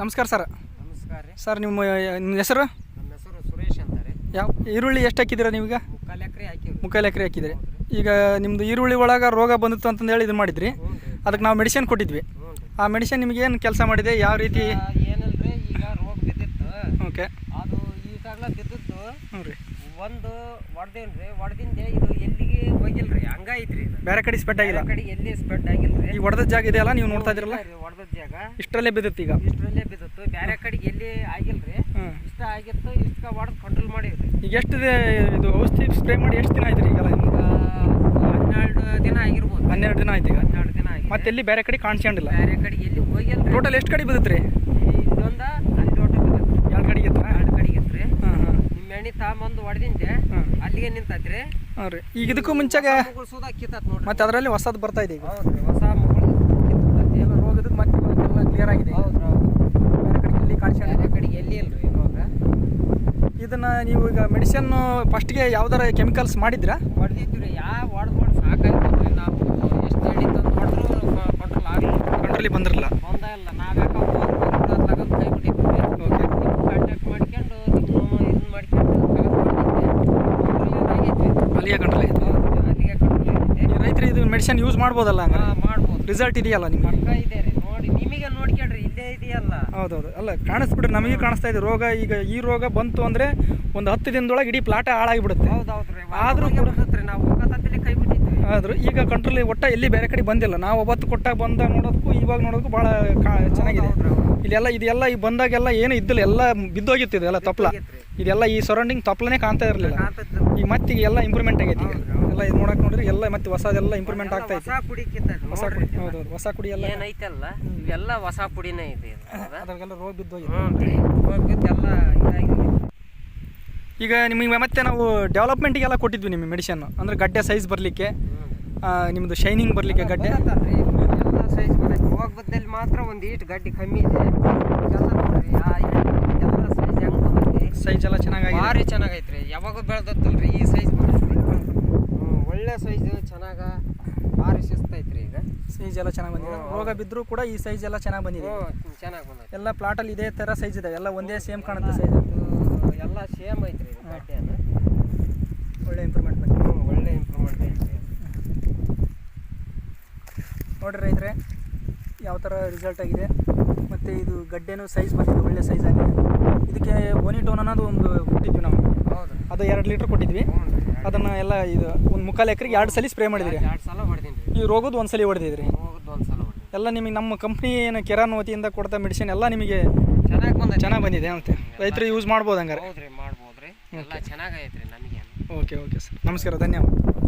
ನಮಸ್ಕಾರ ಸರ್. ನಮಸ್ಕಾರ ರೀ. ಸರ್ ನಿಮ್ಮ ನಿಮ್ಮ ಹೆಸರು? ನಮ್ಮ ಹೆಸರು ಸುರೇಶ್ ಅಂತಾರೆ ರೀ. ಯಾವ ಈರುಳ್ಳಿ ಎಷ್ಟು ಹಾಕಿದ್ದೀರಾ ನೀವೀಗ ಮುಕ್ಕಾಲು ಎಕರೆ ಹಾಕಿವಿ ಮುಕ್ಕಾಲು ಎಕರೆ ಹಾಕಿದ್ರಿ ಈಗ ನಿಮ್ಮದು ಈರುಳ್ಳಿ ಒಳಗೆ ರೋಗ ಬಂದಿತ್ತು ಅಂತಂದು ಹೇಳಿ ಇದು ಮಾಡಿದ್ರಿ ಅದಕ್ಕೆ ನಾವು ಮೆಡಿಸಿನ್ ಕೊಟ್ಟಿದ್ವಿ. ಆ ಮೆಡಿಸಿನ್ ನಿಮಗೆ ಏನು ಕೆಲಸ ಮಾಡಿದೆ? ಯಾವ ರೀತಿ? ಏನಲ್ರಿ ಈಗ ರೋಗ ಬಿದ್ದಿತ್ತು. ಓಕೆ. ಅದು ಈಗಾಗಲೇ ಬಿದ್ದಿತ್ತು. ಹ್ಞೂ ರೀ. ಒಂದು ಹೊಡೆದೇನ್ರಿ ಹೊಡೆದಿಂದ ಇದು ಎಲ್ಲಿಗೆ ಹೋಗಿಲ್ರಿ ಹಂಗ ಐತ್ರಿ ಇದು ಬೇರೆ ಕಡೆ ಸ್ಪೆಡ್ ಆಗಿಲ್ಲ. ಕಡೆ ಎಲ್ಲಿ ಸ್ಪ್ರೆಡ್ ಆಗಿಲ್ಲ ಈ ಹೊಡೆದ ಜಾಗ ಇದೆಯಲ್ಲ ನೀವು ನೋಡ್ತಾ ಇದ್ರಲ್ಲ ಹೊಡೆದ ಜಾಗ. ಇಷ್ಟರಲ್ಲೇ ಬಿದ್ದಿತ್ತು ಈಗ. ಇಷ್ಟರಲ್ಲೇ ಬಿದ್ದಿತ್ತು ಬೇರೆ ಕಡೆಗೆ ಎಲ್ಲಿ ಆಗಿಲ್ಲ ರೀ ಇಷ್ಟ ಆಗಿತ್ತು ಇಷ್ಟ ಹೊಡೆದು ಕಂಟ್ರೋಲ್ ಮಾಡಿವ್ರಿ. ಈಗ ಎಷ್ಟು ಇದು ಔಷಧಿ ಸ್ಪ್ರೇ ಮಾಡಿ ಎಷ್ಟು ದಿನ ಆಯ್ತು ಈಗೆಲ್ಲ? ಈಗ ಹನ್ನೆರಡು ದಿನ ಆಗಿರ್ಬೋದು. ಹನ್ನೆರಡು ದಿನ ಆಯ್ತು ಈಗ? ಹನ್ನೆರಡು ದಿನ ಆಗಿದೆ. ಮತ್ತೆ ಎಲ್ಲಿ ಬೇರೆ ಕಡೆ ಕಾಣಿಸ್ಕೊಂಡಿಲ್ಲ ಬೇರೆ ಕಡೆ ಎಲ್ಲಿ ಹೋಗಿಲ್ಲ ಟೋಟಲ್ ಎಷ್ಟು ಕಡೆ ಬಿದ್ದಿತ್ತು ರೀ? ಇಲ್ಲೊಂದ ಅಲ್ಲಿ ಒಟ್ಟು ಬಿದ್ದೈತ್ರಿ. ಎರಡು ಕಡೆ ಇತ್ತ ಎರಡು ಕಡೆಗೆ ಇತ್ತು ರೀ. ನಿಮ್ಮ ಎಣ್ಣೆ ತಾಂಬಂದು ಹೊಡೆದಿಂದೆ ಅಲ್ಲಿಗೆ ನಿಂತೈತ್ರಿ. ಹಾಂ ರೀ. ಈಗ ಇದಕ್ಕೂ ಮುಂಚೆಗೆ ಮತ್ತೆ ಅದರಲ್ಲಿ ಹೊಸದು ಬರ್ತಾ ಇದೆ ಈಗ. ಹೊಸ ಎಲ್ಲ ರೋಗದ ಮತ್ತೆ ಎಲ್ಲ ಕ್ಲಿಯರ್ ಆಗಿದೆ. ಬೇರೆ ಕಡೆ ಎಲ್ಲಿ ಕಾಣಿಸ್ಕೊಂಡಿಲ್ಲ ಬೇರೆ ಕಡೆಗೆ ಎಲ್ಲಿ ಇಲ್ರಿ ರೋಗ? ಇದನ್ನ ನೀವು ಈಗ ಮೆಡಿಸಿನ್ ಫಸ್ಟ್ಗೆ ಯಾವ್ದಾರ ಕೆಮಿಕಲ್ಸ್ ಮಾಡಿದ್ರಾ? ಹೊಡೆದಿದ್ವಿ ಯಾವ ಹೊಡೆದ್ ಹೊಡೆದ್ ಸಾಕಾಯ್ತು ನಾವು ಎಷ್ಟು ಹೇಳಿ ತಂದು ಹೊಡೆದ್ರು ಕಂಟ್ರೋಲ್ ಆಗಲಿಲ್ಲ. ಕಂಟ್ರೋಲಿಗೆ ಬಂದಿರಲ್ಲ ಬಂದ ಇಲ್ಲ ನಾವು ಯಾಕೆ ಹೋಗ್ಬೇಕು ಕೈ ಬಿಟ್ಟಿದ್ವಿ ಓಕೆ ಕಾಂಟ್ಯಾಕ್ಟ್ ಮಾಡ್ಕೊಂಡು ನಿಮ್ಮ ಇದನ್ನ ಮಾಡ್ಕೊಂಡು ಕಂಟ್ರೋಲ್ ಕಂಟ್ರೋಲ್ ಆಗಿದೆ ಕಂಟ್ರೋಲ್ ರೈತರು ಇದು ಮೆಡಿಸಿನ್ ಯೂಸ್ ಮಾಡ್ಬೋದಲ್ಲ ಮಾಡ್ಬೋದು. ರಿಸಲ್ಟ್ ಇದೆಯಲ್ಲ ನಿಮಗೆ? ಪಕ್ಕ ಇದೆ ರೀ. ನೋಡಿ ನಿಮಗೆ ನೋಡ್ಕೊಳ್ರಿ ಇಲ್ಲೇ ಇದೆಯಲ್ಲ. ಹೌದೌದು. ಅಲ್ಲ ಕಾಣಿಸ್ಬಿಟ್ರೆ ನಮಗೆ ಕಾಣಿಸ್ತಾ ಇದೆ. ರೋಗ ಈಗ ಈ ರೋಗ ಬಂತು ಅಂದರೆ ಒಂದು ಹತ್ತು ದಿನದೊಳಗೆ ಇಡೀ ಪ್ಲಾಟ ಹಾಳಾಗಿಬಿಡುತ್ತೆ. ಹೌದು ಆದ್ರೂ ಆದ್ರೂ ಕೂಡ- ನಾವು ಹೋಗತ್ತಲ್ಲಿ ಕೈ ಬಿಟ್ಟಿದ್ವಿ. ಆದರೂ ಈಗ ಕಂಟ್ರೋಲ್ ಒಟ್ಟ ಎಲ್ಲಿ ಬೇರೆ ಕಡೆ ಬಂದಿಲ್ಲ. ನಾವು ಒಬ್ಬತ್ತು ಕೊಟ್ಟಾಗ ಬಂದ ನೋಡೋದಕ್ಕೂ ಇವಾಗ ನೋಡೋದಕ್ಕೂ ಭಾಳ ಕಾ ಚೆನ್ನಾಗಿದೆ. ಇಲ್ಲೆಲ್ಲ ಇದೆಲ್ಲ ಈ ಬಂದಾಗೆಲ್ಲ ಏನು ಇದ್ದಿಲ್ಲ. ಎಲ್ಲ ಬಿದ್ದೋಗಿತ್ತು ಇದೆಲ್ಲ ತಪ್ಪಲ ಇದೆಲ್ಲ ಈ ಸರೌಂಡಿಂಗ್ ತಪ್ಪಲನೇ ಕಾಣ್ತಾ ಇರಲಿಲ್ಲ. ಈಗ ಮತ್ತೆ ಈಗ ಎಲ್ಲ ಇಂಪ್ರೂವ್ಮೆಂಟ್ ಆಗೈತಿ ಈಗ. ಎಲ್ಲ ಇದು ನೋಡಕ್ ನೋಡ್ರಿ ಎಲ್ಲ ಮತ್ತೆ ಹೊಸದೆಲ್ಲ ಇಂಪ್ರೂವ್ಮೆಂಟ್ ಆಗ್ತಾ ಇದೆ ಹೊಸ ಕಿತ್ತೈತಿ ಹೊಸ ಕುಡಿ ಹೌದು ಹೊಸ ಕುಡಿ ಎಲ್ಲ ಏನೈತಲ್ಲ ಇವೆಲ್ಲ ಹೊಸ ಪುಡಿನೇ ಇದೆ ಇದು. ಅದ್ರಾಗೆಲ್ಲ ರೋಗ ಬಿದ್ದೋಗಿದೆ. ಹ್ಞೂ ರೀ. ಇದಾಗಿ ಈಗ ನಿಮಗೆ ಮತ್ತೆ ನಾವು ಡೆವಲಪ್ಮೆಂಟಿಗೆಲ್ಲ ಕೊಟ್ಟಿದ್ವಿ ನಿಮಗೆ ಮೆಡಿಷನ್ ಅಂದ್ರೆ ಗಡ್ಡೆ ಸೈಜ್ ಬರಲಿಕ್ಕೆ ನಿಮ್ಮದು ಶೈನಿಂಗ್ ಬರಲಿಕ್ಕೆ ಗಡ್ಡೆ. ಎಲ್ಲ ಸೈಜ್ ಬರತ್ತೆ. ಹೋಗ್ಬದ್ದಲ್ಲಿ ಮಾತ್ರ ಒಂದು ಈಟ್ ಗಡ್ಡೆ ಕಮ್ಮಿ ಇದೆ. ಎಲ್ಲ ನೋಡ್ರಿ ಆ ಎಣ್ಣೆ ಎಲ್ಲ ಸೈಜ್ ಹೆಂಗ್ ಬಂದೈತಿ ಸೈಜ್ ಎಲ್ಲ ಚೆನ್ನಾಗಿದೆ ಭಾರಿ ಚೆನ್ನಾಗೈತ್ರಿ ಯಾವಾಗ ರೀ ಈ ಸೈಜ್ ಒಳ್ಳೆ ಸೈಜ್ ಚೆನ್ನಾಗ ಭಾರಿ ಶಿಸ್ತೈತ್ರಿ ಈಗ. ಸೈಜ್ ಎಲ್ಲ ಚೆನ್ನಾಗಿ ಬಂದಿದೆ. ರೋಗ ಬಿದ್ದರೂ ಕೂಡ ಈ ಸೈಜ್ ಎಲ್ಲ ಚೆನ್ನಾಗಿ ಬಂದಿದೆ. ಚೆನ್ನಾಗಿ ಬಂದೈತಿ. ಎಲ್ಲ ಪ್ಲಾಟಲ್ಲಿ ಇದೇ ಥರ ಸೈಜ್ ಇದೆ ಎಲ್ಲ ಒಂದೇ ಸೇಮ್ ಕಾಣುತ್ತೆ ಸೈಜ್ ಎಲ್ಲ ಸೇಮ್ ಐತ್ರಿ ಒಳ್ಳೆ ಇಂಪ್ರೂವ್ಮೆಂಟ್ ಬಂದಿದೆ. ಒಳ್ಳೆ ಇಂಪ್ರೂವ್ಮೆಂಟ್ ಐತ್ರಿ. ನೋಡ್ರಿ ರೈತರೆ ಯಾವ ಥರ ರಿಸಲ್ಟ್ ಆಗಿದೆ. ಮತ್ತು ಇದು ಗಡ್ಡೆನೂ ಸೈಜ್ ಬಂದಿದೆ ಒಳ್ಳೆ ಸೈಜ್ ಆಗಿದೆ. ಇದಕ್ಕೆ ಓನಿಟೋನ್ ಅನ್ನೋದು ಒಂದು ಕೊಟ್ಟಿದ್ವಿ ನಾವು. ಹೌದು. ಅದು ಎರಡು ಲೀಟ್ರ್ ಕೊಟ್ಟಿದ್ವಿ. ಅದನ್ನು ಎಲ್ಲ ಇದು ಒಂದು ಮುಕ್ಕಾಲು ಎಕರೆಗೆ ಎರಡು ಸಲ ಸ್ಪ್ರೇ ಮಾಡಿದ್ರಿ. ಎರಡು ಸಲ ಹೊಡೆದೀನಿ ರೀ ಈ ರೋಗದ ಒಂದು ಸಲ ಹೊಡೆದಿದ್ರಿ. ಎಲ್ಲ ನಿಮಗೆ ನಮ್ಮ ಕಂಪ್ನಿ ಏನು ಕೆರಾನ್ ವತಿಯಿಂದ ಕೊಡ್ತಾ ಮೆಡಿಸಿನ್ ಎಲ್ಲ ನಿಮಗೆ ಚೆನ್ನಾಗಿ ಬಂದ ಚೆನ್ನಾಗಿ ಬಂದಿದೆ ಅಂತೆ ರೈತರು ಯೂಸ್ ಮಾಡ್ಬೋದು ಹಂಗಾರೆ. ಎಲ್ಲ ಚೆನ್ನಾಗೈತ್ರಿ ನಮಗೆ. ಓಕೆ ಓಕೆ ಸರ್ ನಮಸ್ಕಾರ ಧನ್ಯವಾದ.